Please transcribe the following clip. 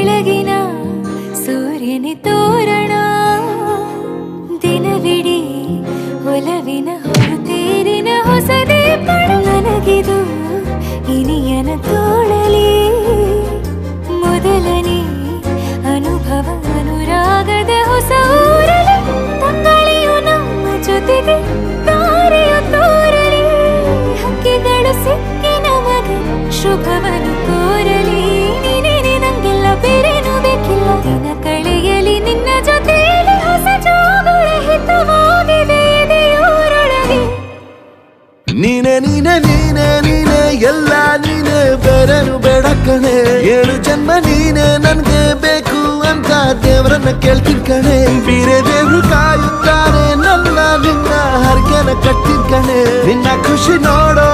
ಬೆಳಗಿನ ಸೂರ್ಯನಿ ತೋರಣ. ದಿನವಿಡೀ ಒಲವಿನ ಹೊರತೇರಿನ ಹೊಸದೇ ನನಗಿದು ಇನಿಯನ ತೋಳಲಿ. ಮೊದಲನೇ ಅನುಭವ ಅನುರಾಗದ ಹೊಸ ತಂಗಳಿಯು ನಮ್ಮ ಜೊತೆಗೆ ತೋರಲಿ. ಹಕ್ಕಿಗಳು ಸಿಕ್ಕಿ ನಮಗೆ ನೀನೆ ನೀನೆ ನೀನೆ ನೀನೆ, ಎಲ್ಲ ನೀನೆ, ಬೇರೆನು ಬೇಡ ಕಣೆ. ಏಳು ಜನ್ಮ ನೀನೆ, ನನ್ಗೆ ಬೇಕು ಅಂತ ದೇವರನ್ನ ಕೇಳ್ತೀನಿ ಕಣೆ. ಬೇರೆ ದೇವ್ರು ಕಾಯುತ್ತಾರೆ, ನನ್ನ ನಿನ್ನ ಹರಕೆನ ಕಣೆ. ನಿನ್ನ ಖುಷಿ ನೋಡೋದಿಕ್ಕೆ